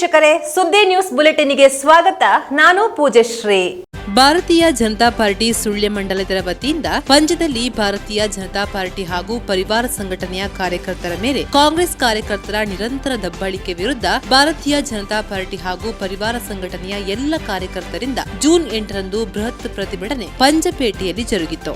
ವೀಕ್ಷಕರೇ, ಸುದ್ದಿ ನ್ಯೂಸ್ ಬುಲೆಟಿನ್ಗೆ ಸ್ವಾಗತ. ನಾನು ಪೂಜಶ್ರೀ ಭಾರತೀಯ ಜನತಾ ಪಾರ್ಟಿ ಸುಳ್ಯ ಮಂಡಲದ ವತಿಯಿಂದ ಪಂಜದಲ್ಲಿ ಭಾರತೀಯ ಜನತಾ ಪಾರ್ಟಿ ಹಾಗೂ ಪರಿವಾರ ಸಂಘಟನೆಯ ಕಾರ್ಯಕರ್ತರ ಮೇಲೆ ಕಾಂಗ್ರೆಸ್ ಕಾರ್ಯಕರ್ತರ ನಿರಂತರ ದಬ್ಬಾಳಿಕೆ ವಿರುದ್ಧ ಭಾರತೀಯ ಜನತಾ ಪಾರ್ಟಿ ಹಾಗೂ ಪರಿವಾರ ಸಂಘಟನೆಯ ಎಲ್ಲ ಕಾರ್ಯಕರ್ತರಿಂದ ಜೂನ್ ಎಂಟರಂದು ಬೃಹತ್ ಪ್ರತಿಭಟನೆ ಪಂಜಪೇಟೆಯಲ್ಲಿ ಜರುಗಿತು.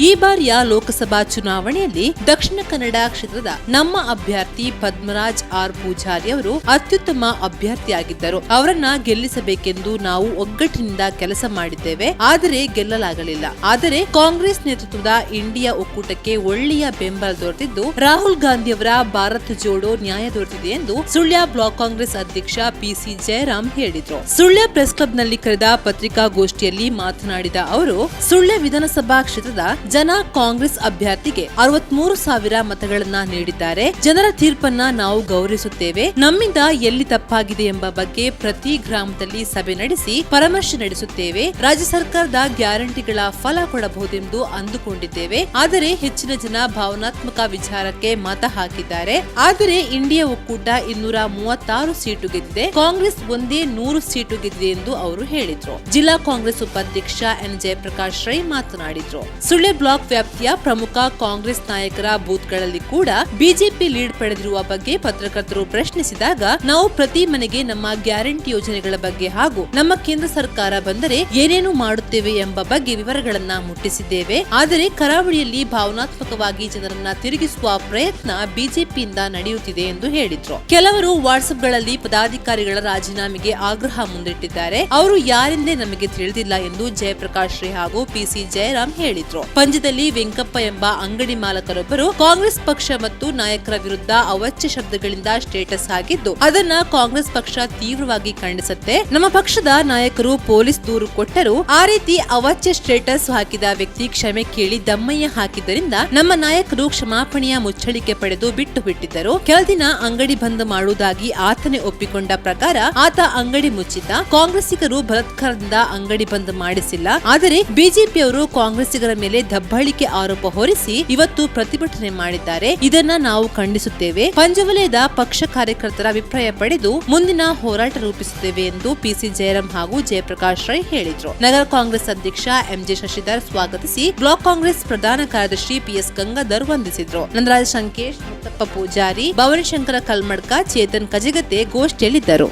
ಈ ಬಾರಿಯ ಲೋಕಸಭಾ ಚುನಾವಣೆಯಲ್ಲಿ ದಕ್ಷಿಣ ಕನ್ನಡ ಕ್ಷೇತ್ರದ ನಮ್ಮ ಅಭ್ಯರ್ಥಿ ಪದ್ಮರಾಜ್ ಆರ್ ಪೂಜಾರಿ ಅವರು ಅತ್ಯುತ್ತಮ ಅಭ್ಯರ್ಥಿಯಾಗಿದ್ದರು. ಅವರನ್ನ ಗೆಲ್ಲಿಸಬೇಕೆಂದು ನಾವು ಒಗ್ಗಟ್ಟಿನಿಂದ ಕೆಲಸ ಮಾಡಿದ್ದೇವೆ. ಆದರೆ ಗೆಲ್ಲಲಾಗಲಿಲ್ಲ. ಆದರೆ ಕಾಂಗ್ರೆಸ್ ನೇತೃತ್ವದ ಇಂಡಿಯಾ ಒಕ್ಕೂಟಕ್ಕೆ ಒಳ್ಳೆಯ ಬೆಂಬಲ ದೊರೆತಿದ್ದು, ರಾಹುಲ್ ಗಾಂಧಿ ಅವರ ಭಾರತ್ ಜೋಡೋ ನ್ಯಾಯ ದೊರೆತಿದೆ ಎಂದು ಸುಳ್ಯ ಬ್ಲಾಕ್ ಕಾಂಗ್ರೆಸ್ ಅಧ್ಯಕ್ಷ ಪಿಸಿ ಜಯರಾಮ್ ಹೇಳಿದ್ರು. ಸುಳ್ಯ ಪ್ರೆಸ್ ಕ್ಲಬ್ನಲ್ಲಿ ಕರೆದ ಪತ್ರಿಕಾಗೋಷ್ಠಿಯಲ್ಲಿ ಮಾತನಾಡಿದ ಅವರು, ಸುಳ್ಯ ವಿಧಾನಸಭಾ ಕ್ಷೇತ್ರದ ಜನ ಕಾಂಗ್ರೆಸ್ ಅಭ್ಯರ್ಥಿಗೆ ಅರವತ್ಮೂರು ಸಾವಿರ ಮತಗಳನ್ನ ನೀಡಿದ್ದಾರೆ. ಜನರ ತೀರ್ಪನ್ನ ನಾವು ಗೌರವಿಸುತ್ತೇವೆ. ನಮ್ಮಿಂದ ಎಲ್ಲಿ ತಪ್ಪಾಗಿದೆ ಎಂಬ ಬಗ್ಗೆ ಪ್ರತಿ ಗ್ರಾಮದಲ್ಲಿ ಸಭೆ ನಡೆಸಿ ಪರಾಮರ್ಶೆ ನಡೆಸುತ್ತೇವೆ. ರಾಜ್ಯ ಸರ್ಕಾರದ ಗ್ಯಾರಂಟಿಗಳ ಫಲ ಕೊಡಬಹುದೆಂದು ಅಂದುಕೊಂಡಿದ್ದೇವೆ. ಆದರೆ ಹೆಚ್ಚಿನ ಜನ ಭಾವನಾತ್ಮಕ ವಿಚಾರಕ್ಕೆ ಮತ ಹಾಕಿದ್ದಾರೆ. ಆದರೆ ಇಂಡಿಯಾ ಒಕ್ಕೂಟ ಇನ್ನೂರ ಮೂವತ್ತಾರು ಸೀಟು ಗೆದ್ದಿದೆ. ಕಾಂಗ್ರೆಸ್ ಒಂದೇ ನೂರು ಸೀಟು ಗೆದ್ದಿದೆ ಎಂದು ಅವರು ಹೇಳಿದ್ರು. ಜಿಲ್ಲಾ ಕಾಂಗ್ರೆಸ್ ಉಪಾಧ್ಯಕ್ಷ ಎನ್. ಜಯಪ್ರಕಾಶ್ ರೈ ಮಾತನಾಡಿದ್ರು. ಸುಳ್ಯ ಬ್ಲಾಕ್ ವ್ಯಾಪ್ತಿಯ ಪ್ರಮುಖ ಕಾಂಗ್ರೆಸ್ ನಾಯಕರ ಬೂತ್ಗಳಲ್ಲಿ ಕೂಡ ಬಿಜೆಪಿ ಲೀಡ್ ಪಡೆದಿರುವ ಬಗ್ಗೆ ಪತ್ರಕರ್ತರು ಪ್ರಶ್ನಿಸಿದಾಗ, ನಾವು ಪ್ರತಿ ಮನೆಗೆ ನಮ್ಮ ಗ್ಯಾರಂಟಿ ಯೋಜನೆಗಳ ಬಗ್ಗೆ ಹಾಗೂ ನಮ್ಮ ಕೇಂದ್ರ ಸರ್ಕಾರ ಬಂದರೆ ಏನೇನು ಮಾಡುತ್ತೇವೆ ಎಂಬ ಬಗ್ಗೆ ವಿವರಗಳನ್ನ ಮುಟ್ಟಿಸಿದ್ದೇವೆ. ಆದರೆ ಕರಾವಳಿಯಲ್ಲಿ ಭಾವನಾತ್ಮಕವಾಗಿ ಜನರನ್ನ ತಿರುಗಿಸುವ ಪ್ರಯತ್ನ ಬಿಜೆಪಿಯಿಂದ ನಡೆಯುತ್ತಿದೆ ಎಂದು ಹೇಳಿದ್ರು. ಕೆಲವರು ವಾಟ್ಸ್ಆಪ್ಗಳಲ್ಲಿ ಪದಾಧಿಕಾರಿಗಳ ರಾಜೀನಾಮೆಗೆ ಆಗ್ರಹ ಮುಂದಿಟ್ಟಿದ್ದಾರೆ. ಅವರು ಯಾರೆಂದೇ ನಮಗೆ ತಿಳಿದಿಲ್ಲ ಎಂದು ಜಯಪ್ರಕಾಶ್ ಶ್ರೀ ಹಾಗೂ ಪಿಸಿ ಜಯರಾಮ್ ಹೇಳಿದ್ರು. ಪಂಜದಲ್ಲಿ ವೆಂಕಪ್ಪ ಎಂಬ ಅಂಗಡಿ ಮಾಲಕರೊಬ್ಬರು ಕಾಂಗ್ರೆಸ್ ಪಕ್ಷ ಮತ್ತು ನಾಯಕರ ವಿರುದ್ಧ ಅವಾಚ್ಯ ಶಬ್ದಗಳಿಂದ ಸ್ಟೇಟಸ್ ಹಾಕಿದ್ದು, ಅದನ್ನ ಕಾಂಗ್ರೆಸ್ ಪಕ್ಷ ತೀವ್ರವಾಗಿ ಖಂಡಿಸುತ್ತೆ. ನಮ್ಮ ಪಕ್ಷದ ನಾಯಕರು ಪೊಲೀಸ್ ದೂರು ಕೊಟ್ಟರು ಆ ರೀತಿ ಅವಾಚ್ಯ ಸ್ಟೇಟಸ್ ಹಾಕಿದ ವ್ಯಕ್ತಿ ಕ್ಷಮೆ ಕೇಳಿ ದಮ್ಮಯ್ಯ ಹಾಕಿದ್ದರಿಂದ ನಮ್ಮ ನಾಯಕರು ಕ್ಷಮಾಪಣೆಯ ಮುಚ್ಚಳಿಕೆ ಪಡೆದು ಬಿಟ್ಟು ಬಿಟ್ಟಿದ್ದರು. ಕೆಲ ದಿನ ಅಂಗಡಿ ಬಂದ್ ಮಾಡುವುದಾಗಿ ಆತನೇ ಒಪ್ಪಿಕೊಂಡ ಪ್ರಕಾರ ಆತ ಅಂಗಡಿ ಮುಚ್ಚಿದ್ದ. ಕಾಂಗ್ರೆಸ್ಸಿಗರು ಬಲಾತ್ಕಾರದಿಂದ ಅಂಗಡಿ ಬಂದ್ ಮಾಡಿಸಿಲ್ಲ. ಆದರೆ ಬಿಜೆಪಿಯವರು ಕಾಂಗ್ರೆಸ್ಸಿಗರ ಮೇಲೆ ದಬ್ಬಾಳಿಕೆ ಆರೋಪ ಹೊರಿಸಿ ಇವತ್ತು ಪ್ರತಿಭಟನೆ ಮಾಡಿದ್ದಾರೆ. ಇದನ್ನ ನಾವು ಖಂಡಿಸುತ್ತೇವೆ. ಪಂಜವಲಯದ ಪಕ್ಷ ಕಾರ್ಯಕರ್ತರ ಅಭಿಪ್ರಾಯ ಪಡೆದು ಮುಂದಿನ ಹೋರಾಟ ರೂಪಿಸುತ್ತೇವೆ ಎಂದು ಪಿಸಿ ಜಯರಾಮ್ ಹಾಗೂ ಜಯಪ್ರಕಾಶ್ ರೈ ಹೇಳಿದರು. ನಗರ ಕಾಂಗ್ರೆಸ್ ಅಧ್ಯಕ್ಷ ಎಂಜೆ ಶಶಿಧರ್ ಸ್ವಾಗತಿಸಿ ಬ್ಲಾಕ್ ಕಾಂಗ್ರೆಸ್ ಪ್ರಧಾನ ಕಾರ್ಯದರ್ಶಿ ಪಿಎಸ್ ಗಂಗಾಧರ್ ವಂದಿಸಿದ್ರು. ನಂದರಾಜ್ ಸಂಕೇಶ್ ಮುತ್ತಪ್ಪ ಪೂಜಾರಿ, ಭವನಶಂಕರ ಕಲ್ಮಡ್ಕ, ಚೇತನ್ ಕಜಗತೆ ಗೋಷ್ಠಿಯಲ್ಲಿದ್ದರು.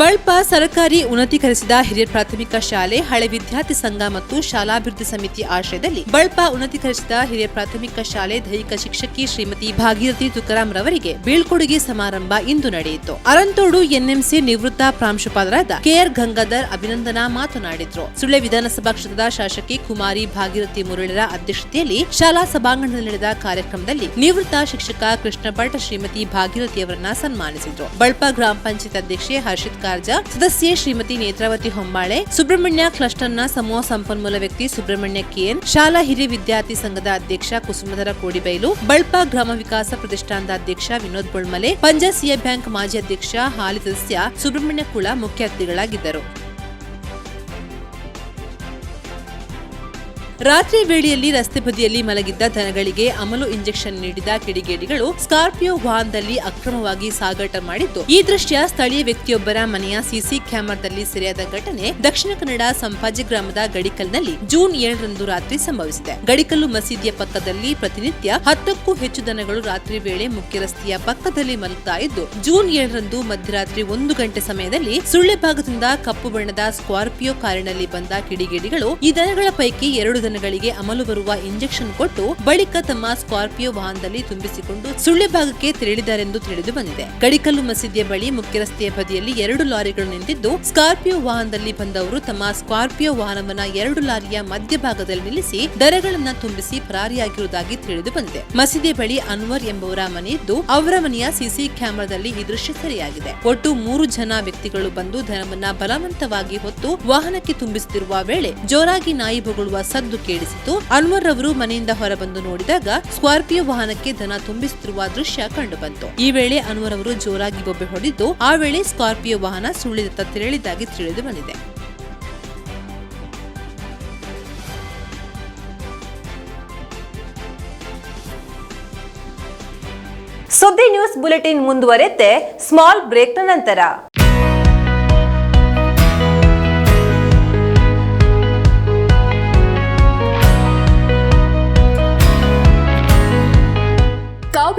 ಬಳ್ಪ ಸರ್ಕಾರಿ ಉನ್ನತೀಕರಿಸಿದ ಹಿರಿಯ ಪ್ರಾಥಮಿಕ ಶಾಲೆ, ಹಳೆ ವಿದ್ಯಾರ್ಥಿ ಸಂಘ ಮತ್ತು ಶಾಲಾಭಿವೃದ್ಧಿ ಸಮಿತಿ ಆಶ್ರಯದಲ್ಲಿ ಬಳ್ಪ ಉನ್ನತೀಕರಿಸಿದ ಹಿರಿಯ ಪ್ರಾಥಮಿಕ ಶಾಲೆ ದೈಹಿಕ ಶಿಕ್ಷಕಿ ಶ್ರೀಮತಿ ಭಾಗೀರಥಿ ತುಕಾರಾಂ ರವರಿಗೆ ಬೀಳ್ಕೊಡುಗೆ ಸಮಾರಂಭ ಇಂದು ನಡೆಯಿತು. ಅರಂತೋಡು ಎನ್ಎಂಸಿ ನಿವೃತ್ತ ಪ್ರಾಂಶುಪಾಲರಾದ ಕೆಆರ್ ಗಂಗಾಧರ್ ಅಭಿನಂದನಾ ಮಾತನಾಡಿದ್ರು. ಸುಳ್ಯ ವಿಧಾನಸಭಾ ಕ್ಷೇತ್ರದ ಶಾಸಕಿ ಕುಮಾರಿ ಭಾಗೀರಥಿ ಮುರಳಿರ ಅಧ್ಯಕ್ಷತೆಯಲ್ಲಿ ಶಾಲಾ ಸಭಾಂಗಣದಲ್ಲಿ ನಡೆದ ಕಾರ್ಯಕ್ರಮದಲ್ಲಿ ನಿವೃತ್ತ ಶಿಕ್ಷಕ ಕೃಷ್ಣ ಭಟ್ ಶ್ರೀಮತಿ ಭಾಗೀರಥಿ ಅವರನ್ನ ಸನ್ಮಾನಿಸಿದ್ರು. ಬಳ್ಪ ಗ್ರಾಮ ಪಂಚಾಯತ್ ಅಧ್ಯಕ್ಷೆ ಹರ್ಷಿತ್ ಕಾರ್ಜ, ಸದಸ್ಯೆ ಶ್ರೀಮತಿ ನೇತ್ರಾವತಿ ಹೊಂಬಾಳೆ ಸುಬ್ರಹ್ಮಣ್ಯ ಕ್ಲಸ್ಟರ್ನ ಸಮೂಹ ಸಂಪನ್ಮೂಲ ವ್ಯಕ್ತಿ ಸುಬ್ರಹ್ಮಣ್ಯ ಕೆಎನ್, ಶಾಲಾ ಹಿರಿಯ ವಿದ್ಯಾರ್ಥಿ ಸಂಘದ ಅಧ್ಯಕ್ಷ ಕುಸುಮಧರ ಕೋಡಿಬೈಲು, ಬಳ್ಪ ಗ್ರಾಮ ವಿಕಾಸ ಪ್ರತಿಷ್ಠಾನದ ಅಧ್ಯಕ್ಷ ವಿನೋದ್ ಬೊಳ್ಮಲೆ ಸಿಎ ಬ್ಯಾಂಕ್ ಮಾಜಿ ಅಧ್ಯಕ್ಷ ಹಾಲಿ ಸದಸ್ಯ ಸುಬ್ರಹ್ಮಣ್ಯ ಕುಳ ಮುಖ್ಯ ಅತಿಥಿಗಳಾಗಿದ್ದರು ರಾತ್ರಿ ವೇಳೆಯಲ್ಲಿ ರಸ್ತೆ ಬದಿಯಲ್ಲಿ ಮಲಗಿದ್ದ ದನಗಳಿಗೆ ಅಮಲು ಇಂಜೆಕ್ಷನ್ ನೀಡಿದ ಕಿಡಿಗೇಡಿಗಳು ಸ್ಕಾರ್ಪಿಯೋ ವಾಹನದಲ್ಲಿ ಅಕ್ರಮವಾಗಿ ಸಾಗಾಟ ಮಾಡಿದ್ದು, ಈ ದೃಶ್ಯ ಸ್ಥಳೀಯ ವ್ಯಕ್ತಿಯೊಬ್ಬರ ಮನೆಯ ಸಿಸಿ ಕ್ಯಾಮೆರಾದಲ್ಲಿ ಸೆರೆಯಾದ ಘಟನೆ ದಕ್ಷಿಣ ಕನ್ನಡ ಸಂಪಾಜಿ ಗ್ರಾಮದ ಗಡಿಕಲ್ನಲ್ಲಿ ಜೂನ್ ಏಳರಂದು ರಾತ್ರಿ ಸಂಭವಿಸಿದೆ. ಗಡಿಕಲ್ಲು ಮಸೀದಿಯ ಪಕ್ಕದಲ್ಲಿ ಪ್ರತಿನಿತ್ಯ ಹತ್ತಕ್ಕೂ ಹೆಚ್ಚು ದನಗಳು ರಾತ್ರಿ ವೇಳೆ ಮುಖ್ಯ ರಸ್ತೆಯ ಪಕ್ಕದಲ್ಲಿ ಮಲಗ್ತಾ ಇದ್ದು, ಜೂನ್ ಏಳರಂದು ಮಧ್ಯರಾತ್ರಿ ಒಂದು ಗಂಟೆ ಸಮಯದಲ್ಲಿ ಸುಳ್ಳೆ ಭಾಗದಿಂದ ಕಪ್ಪು ಬಣ್ಣದ ಸ್ಕಾರ್ಪಿಯೋ ಕಾರಿನಲ್ಲಿ ಬಂದ ಕಿಡಿಗೇಡಿಗಳು ಈ ದನಗಳ ಪೈಕಿ ಎರಡು ದನಗಳಿಗೆ ಅಮಲು ಬರುವ ಇಂಜೆಕ್ಷನ್ ಕೊಟ್ಟು ಬಳಿಕ ತಮ್ಮ ಸ್ಕಾರ್ಪಿಯೋ ವಾಹನದಲ್ಲಿ ತುಂಬಿಸಿಕೊಂಡು ಸುಳ್ಳೆ ಭಾಗಕ್ಕೆ ತೆರಳಿದ್ದಾರೆಂದು ತಿಳಿದು ಬಂದಿದೆ. ಗಡಿಕಲ್ಲು ಮಸೀದಿಯ ಬಳಿ ಮುಖ್ಯ ರಸ್ತೆಯ ಬದಿಯಲ್ಲಿ ಎರಡು ಲಾರಿಗಳು ನಿಂತಿದ್ದು, ಸ್ಕಾರ್ಪಿಯೋ ವಾಹನದಲ್ಲಿ ಬಂದವರು ತಮ್ಮ ಸ್ಕಾರ್ಪಿಯೋ ವಾಹನವನ್ನ ಎರಡು ಲಾರಿಯ ಮಧ್ಯಭಾಗದಲ್ಲಿ ನಿಲ್ಲಿಸಿ ದರಗಳನ್ನ ತುಂಬಿಸಿ ಪರಾರಿಯಾಗಿರುವುದಾಗಿ ತಿಳಿದು ಬಂದಿದೆ. ಮಸೀದಿ ಬಳಿ ಅನ್ವರ್ ಎಂಬುವರ ಮನೆಯಿದ್ದು ಅವರ ಮನೆಯ ಸಿಸಿ ಕ್ಯಾಮೆರಾದಲ್ಲಿ ಈ ದೃಶ್ಯ ಸೆರೆಯಾಗಿದೆ. ಒಟ್ಟು ಮೂರು ಜನ ವ್ಯಕ್ತಿಗಳು ಬಂದು ಧನವನ್ನ ಬಲವಂತವಾಗಿ ಹೊತ್ತು ವಾಹನಕ್ಕೆ ತುಂಬಿಸುತ್ತಿರುವ ವೇಳೆ ಜೋರಾಗಿ ನಾಯಿ ಬೊಗಳುವ ಸದ್ದು ಎಂದು ಕೇಳಿಸಿತು ಅನ್ವರ್ ರವರು ಮನೆಯಿಂದ ಹೊರಬಂದು ನೋಡಿದಾಗ ಸ್ಕಾರ್ಪಿಯೋ ವಾಹನಕ್ಕೆ ದನ ತುಂಬಿಸುತ್ತಿರುವ ದೃಶ್ಯ ಕಂಡುಬಂತು. ಈ ವೇಳೆ ಅನ್ವರ್ ಅವರು ಜೋರಾಗಿ ಗೊಬ್ಬೆ ಹೊಡೆದು, ಆ ವೇಳೆ ಸ್ಕಾರ್ಪಿಯೋ ವಾಹನ ಸುಳ್ಳಿದತ್ತ ತೆರಳಿದ್ದಾಗಿ ತಿಳಿದು ಬಂದಿದೆ. ಸುದ್ದಿ ನ್ಯೂಸ್ ಬುಲೆಟಿನ್ ಮುಂದುವರೆತೆ ಸ್ಮಾಲ್ ಬ್ರೇಕ್ನ ನಂತರ.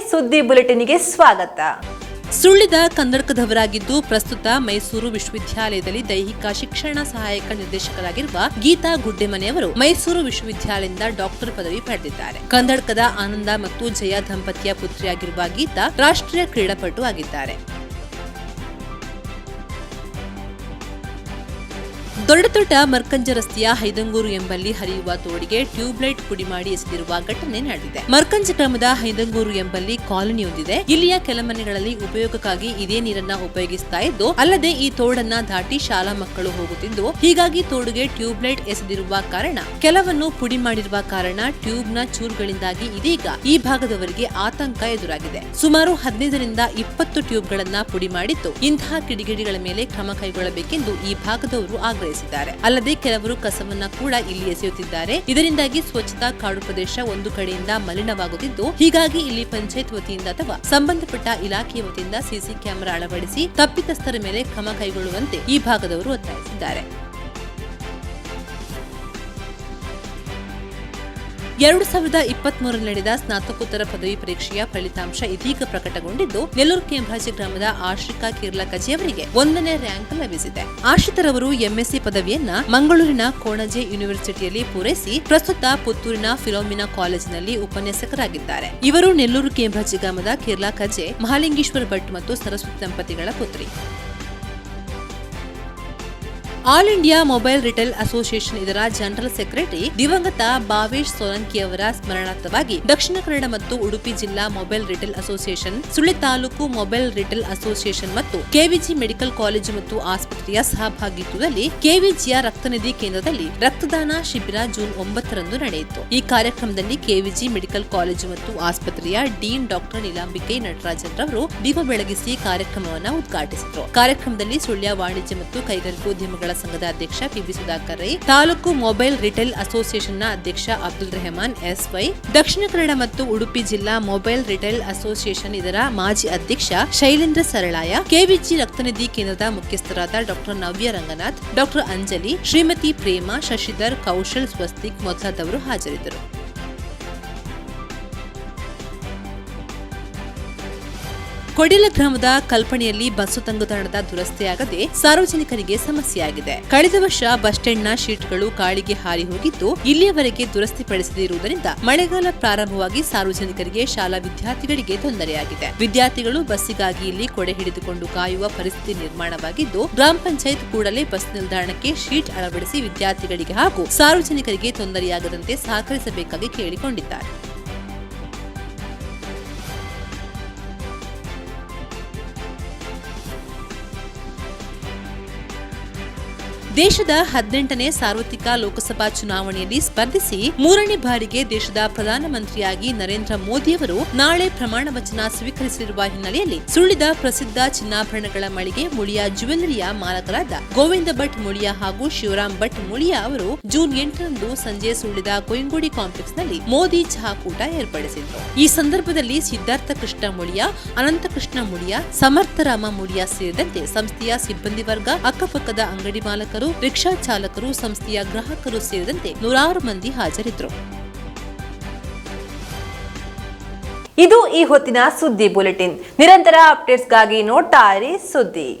ಸುದ್ದಿ ಬುಲೆಟಿನ್ಗೆ ಸ್ವಾಗತ. ಸುಳ್ಳಿದ ಕನ್ನಡಕದವರಾಗಿದ್ದು ಪ್ರಸ್ತುತ ಮೈಸೂರು ವಿಶ್ವವಿದ್ಯಾಲಯದಲ್ಲಿ ದೈಹಿಕ ಶಿಕ್ಷಣ ಸಹಾಯಕ ನಿರ್ದೇಶಕರಾಗಿರುವ ಗೀತಾ ಗುಡ್ಡೆಮನೆಯವರು ಮೈಸೂರು ವಿಶ್ವವಿದ್ಯಾಲಯದಿಂದ ಡಾಕ್ಟರ್ ಪದವಿ ಪಡೆದಿದ್ದಾರೆ. ಕನ್ನಡಕದ ಆನಂದ ಮತ್ತು ಜಯ ದಂಪತಿಯ ಪುತ್ರಿಯಾಗಿರುವ ಗೀತಾ ರಾಷ್ಟ್ರೀಯ ಕ್ರೀಡಾಪಟು ಆಗಿದ್ದಾರೆ. ದೊಡ್ಡ ದೊಡ್ಡ ಮರ್ಕಂಜ ರಸ್ತೆಯ ಹೈದಂಗೂರು ಎಂಬಲ್ಲಿ ಹರಿಯುವ ತೋಡಿಗೆ ಟ್ಯೂಬ್ಲೈಟ್ ಪುಡಿ ಮಾಡಿ ಎಸೆದಿರುವ ಘಟನೆ ನಡೆದಿದೆ. ಮರ್ಕಂಜ ಗ್ರಾಮದ ಹೈದಂಗೂರು ಎಂಬಲ್ಲಿ ಕಾಲೋನಿಯೊಂದಿದೆ. ಇಲ್ಲಿಯ ಕೆಲ ಮನೆಗಳಲ್ಲಿ ಉಪಯೋಗಕ್ಕಾಗಿ ಇದೇ ನೀರನ್ನ ಉಪಯೋಗಿಸ್ತಾ ಇದ್ದು, ಅಲ್ಲದೆ ಈ ತೋಡನ್ನ ದಾಟಿ ಶಾಲಾ ಮಕ್ಕಳು ಹೋಗುತ್ತಿದ್ದು, ಹೀಗಾಗಿ ತೋಡುಗೆ ಟ್ಯೂಬ್ಲೈಟ್ ಎಸೆದಿರುವ ಕಾರಣ, ಕೆಲವನ್ನು ಪುಡಿ ಮಾಡಿರುವ ಕಾರಣ ಟ್ಯೂಬ್ನ ಚೂರುಗಳಿಂದಾಗಿ ಇದೀಗ ಈ ಭಾಗದವರಿಗೆ ಆತಂಕ ಎದುರಾಗಿದೆ. ಸುಮಾರು ಹದಿನೈದರಿಂದ ಇಪ್ಪತ್ತು ಟ್ಯೂಬ್ಗಳನ್ನ ಪುಡಿ ಮಾಡಿದ್ದು, ಇಂತಹ ಕಿಡಿಗಿಡಿಗಳ ಮೇಲೆ ಕ್ರಮ ಕೈಗೊಳ್ಳಬೇಕೆಂದು ಈ ಭಾಗದವರು ಆಗ್ರಹಿಸಿದ್ದಾರೆ. ಅಲ್ಲದೆ ಕೆಲವರು ಕಸವನ್ನ ಕೂಡ ಇಲ್ಲಿ ಎಸೆಯುತ್ತಿದ್ದಾರೆ ಇದರಿಂದಾಗಿ ಸ್ವಚ್ಛತಾ ಕಾಡು ಪ್ರದೇಶ ಒಂದು ಕಡೆಯಿಂದ ಮಲಿನವಾಗುತ್ತಿದ್ದು, ಹೀಗಾಗಿ ಇಲ್ಲಿ ಪಂಚಾಯತ್ ವತಿಯಿಂದ ಅಥವಾ ಸಂಬಂಧಪಟ್ಟ ಇಲಾಖೆಯ ವತಿಯಿಂದ ಸಿಸಿ ಕ್ಯಾಮೆರಾ ಅಳವಡಿಸಿ ತಪ್ಪಿತಸ್ಥರ ಮೇಲೆ ಕ್ರಮ ಕೈಗೊಳ್ಳುವಂತೆ ಈ ಭಾಗದವರು ಒತ್ತಾಯಿಸಿದ್ದಾರೆ. ಎರಡು ಸಾವಿರದ ಇಪ್ಪತ್ಮೂರರಲ್ಲಿ ನಡೆದ ಸ್ನಾತಕೋತ್ತರ ಪದವಿ ಪರೀಕ್ಷೆಯ ಫಲಿತಾಂಶ ಇದೀಗ ಪ್ರಕಟಗೊಂಡಿದ್ದು, ನೆಲ್ಲೂರು ಕೆಂಭಾಜಿ ಗ್ರಾಮದ ಆಶ್ರಿಕಾ ಕಿರ್ಲಾ ಅವರಿಗೆ ಒಂದನೇ ರ್ಯಾಂಕ್ ಲಭಿಸಿದೆ. ಆಶ್ರಿತರವರು ಎಂಎಸ್ಸಿ ಪದವಿಯನ್ನ ಮಂಗಳೂರಿನ ಕೋಣಜೆ ಯೂನಿವರ್ಸಿಟಿಯಲ್ಲಿ ಪೂರೈಸಿ ಪ್ರಸ್ತುತ ಪುತ್ತೂರಿನ ಫಿಲೋಮಿನಾ ಕಾಲೇಜಿನಲ್ಲಿ ಉಪನ್ಯಾಸಕರಾಗಿದ್ದಾರೆ. ಇವರು ನೆಲ್ಲೂರು ಕೆಂಭಾಜಿ ಗ್ರಾಮದ ಕಿರ್ಲಾ ಕಜೆ ಮಹಾಲಿಂಗೇಶ್ವರ ಭಟ್ ಮತ್ತು ಸರಸ್ವತಿ ದಂಪತಿಗಳ ಪುತ್ರಿ. All India mobile retail association ಇದರ ಜನರಲ್ ಸೆಕ್ರೆಟರಿ ದಿವಂಗತ ಭಾವೇಶ್ ಸೋಲಂಕಿ ಅವರ ಸ್ಮರಣಾರ್ಥವಾಗಿ ದಕ್ಷಿಣ ಕನ್ನಡ ಮತ್ತು ಉಡುಪಿ ಜಿಲ್ಲಾ mobile retail association, Sullia taluk mobile retail association ಮತ್ತು K V G medical college ಮತ್ತು ಆಸ್ಪತ್ರೆಯ ಸಹಭಾಗಿತ್ವದಲ್ಲಿ ಕೆವಿಜಿಯ ರಕ್ತನಿಧಿ ಕೇಂದ್ರದಲ್ಲಿ ರಕ್ತದಾನ ಶಿಬಿರ ಜೂನ್ ಒಂಬತ್ತರಂದು ನಡೆಯಿತು. ಈ ಕಾರ್ಯಕ್ರಮದಲ್ಲಿ ಕೆವಿಜಿ ಮೆಡಿಕಲ್ ಕಾಲೇಜು ಮತ್ತು ಆಸ್ಪತ್ರೆಯ ಡೀನ್ ಡಾಕ್ಟರ್ ನೀಲಾಂಬಿಕೆ ನಟರಾಜನ್ ರವರು ದೀಪ ಬೆಳಗಿಸಿ ಕಾರ್ಯಕ್ರಮವನ್ನು ಉದ್ಘಾಟಿಸಿದರು. ಕಾರ್ಯಕ್ರಮದಲ್ಲಿ ಸುಳ್ಯ ವಾಣಿಜ್ಯ ಮತ್ತು ಕೈಗಾರಿಕೋದ್ಯಮಗಳ ನಿರ್ಮಾಪಕರ ಸಂಘದ ಅಧ್ಯಕ್ಷ P B Sudhakar Rai, taluk mobile retail ಅಸೋಸಿಯೇಷನ್ನ ಅಧ್ಯಕ್ಷ ಅಬ್ದುಲ್ ರೆಹಮಾನ್ ಎಸ್ ವೈ ದಕ್ಷಿಣ ಕನ್ನಡ ಮತ್ತು ಉಡುಪಿ ಜಿಲ್ಲಾ ಮೊಬೈಲ್ ರಿಟೇಲ್ ಅಸೋಸಿಯೇಷನ್ ಇದರ ಮಾಜಿ ಅಧ್ಯಕ್ಷ ಶೈಲೇಂದ್ರ ಸರಳಾಯ, ಕೆವಿಜಿ ರಕ್ತನಿಧಿ ಕೇಂದ್ರದ ಮುಖ್ಯಸ್ಥರಾದ ಡಾಕ್ಟರ್ ನವ್ಯ ರಂಗನಾಥ್, ಡಾಕ್ಟರ್ ಅಂಜಲಿ, ಶ್ರೀಮತಿ ಪ್ರೇಮ, ಶಶಿಧರ್, ಕೌಶಲ್ ಸ್ವಸ್ತಿಕ್ ಮೊದಲಾದವರು ಹಾಜರಿದ್ದರು. ಕೊಡಿಲ ಗ್ರಾಮದ ಕಲ್ಪನೆಯಲ್ಲಿ ಬಸ್ಸು ತಂಗುದಾಣದ ದುರಸ್ತಿಯಾಗದೆ ಸಾರ್ವಜನಿಕರಿಗೆ ಸಮಸ್ಯೆಯಾಗಿದೆ. ಕಳೆದ ವರ್ಷ ಬಸ್ ಸ್ಟ್ಯಾಂಡ್ನ ಶೀಟ್ಗಳು ಕಾಳಿಗೆ ಹಾರಿ ಹೋಗಿದ್ದು, ಇಲ್ಲಿಯವರೆಗೆ ದುರಸ್ತಿಪಡಿಸದಿರುವುದರಿಂದ ಮಳೆಗಾಲ ಪ್ರಾರಂಭವಾಗಿ ಸಾರ್ವಜನಿಕರಿಗೆ ಶಾಲಾ ವಿದ್ಯಾರ್ಥಿಗಳಿಗೆ ತೊಂದರೆಯಾಗಿದೆ. ವಿದ್ಯಾರ್ಥಿಗಳು ಬಸ್ಸಿಗಾಗಿ ಇಲ್ಲಿ ಕೊಡೆ ಹಿಡಿದುಕೊಂಡು ಕಾಯುವ ಪರಿಸ್ಥಿತಿ ನಿರ್ಮಾಣವಾಗಿದ್ದು, ಗ್ರಾಮ ಪಂಚಾಯತ್ ಕೂಡಲೇ ಬಸ್ ನಿಲ್ದಾಣಕ್ಕೆ ಶೀಟ್ ಅಳವಡಿಸಿ ವಿದ್ಯಾರ್ಥಿಗಳಿಗೆ ಹಾಗೂ ಸಾರ್ವಜನಿಕರಿಗೆ ತೊಂದರೆಯಾಗದಂತೆ ಸಹಕರಿಸಬೇಕಾಗಿ ಕೇಳಿಕೊಂಡಿದ್ದಾರೆ. ದೇಶದ ಹದಿನೆಂಟನೇ ಸಾರ್ವತ್ರಿಕ ಲೋಕಸಭಾ ಚುನಾವಣೆಯಲ್ಲಿ ಸ್ಪರ್ಧಿಸಿ ಮೂರನೇ ಬಾರಿಗೆ ದೇಶದ ಪ್ರಧಾನಮಂತ್ರಿಯಾಗಿ ನರೇಂದ್ರ ಮೋದಿಯವರು ನಾಳೆ ಪ್ರಮಾಣ ವಚನ ಸ್ವೀಕರಿಸಲಿರುವ ಹಿನ್ನೆಲೆಯಲ್ಲಿ ಸುಳ್ಳಿದ ಪ್ರಸಿದ್ಧ ಚಿನ್ನಾಭರಣಗಳ ಮಳಿಗೆ ಮುಳಿಯಾ ಜ್ಯುವೆಲ್ಲರಿಯ ಮಾಲಕರಾದ ಗೋವಿಂದ ಭಟ್ ಮುಳಿಯಾ ಹಾಗೂ ಶಿವರಾಮ್ ಭಟ್ ಮುಳಿಯಾ ಅವರು ಜೂನ್ ಎಂಟರಂದು ಸಂಜೆ ಸುಳ್ಳಿದ ಕೊಯಂಗೋಡಿ ಕಾಂಪ್ಲೆಕ್ಸ್ನಲ್ಲಿ ಮೋದಿ ಚಹಾಕೂಟ ಏರ್ಪಡಿಸಿದರು. ಈ ಸಂದರ್ಭದಲ್ಲಿ ಸಿದ್ಧಾರ್ಥ ಕೃಷ್ಣ ಮುಳಿಯಾ, ಅನಂತಕೃಷ್ಣ ಮುಳಿಯಾ, ಸಮರ್ಥರಾಮ ಮುಳಿಯ ಸೇರಿದಂತೆ ಸಂಸ್ಥೆಯ ಸಿಬ್ಬಂದಿ ವರ್ಗ ಅಕ್ಕಪಕ್ಕದ ಅಂಗಡಿ ಮಾಲಕರು ರಿಕ್ಷಾ ಚಾಲಕರು ಸಂಸ್ಥೆಯ ಗ್ರಾಹಕರು ಸೇರಿದಂತೆ ನೂರಾರು ಮಂದಿ ಹಾಜರಿದ್ದರು. ಇದು ಈ ಹೊತ್ತಿನ ಸುದ್ದಿ ಬುಲೆಟಿನ್. ನಿರಂತರ ಅಪ್ಡೇಟ್ಸ್ಗಾಗಿ ನೋಡ್ತಾ ಇರಿ ಸುದ್ದಿ.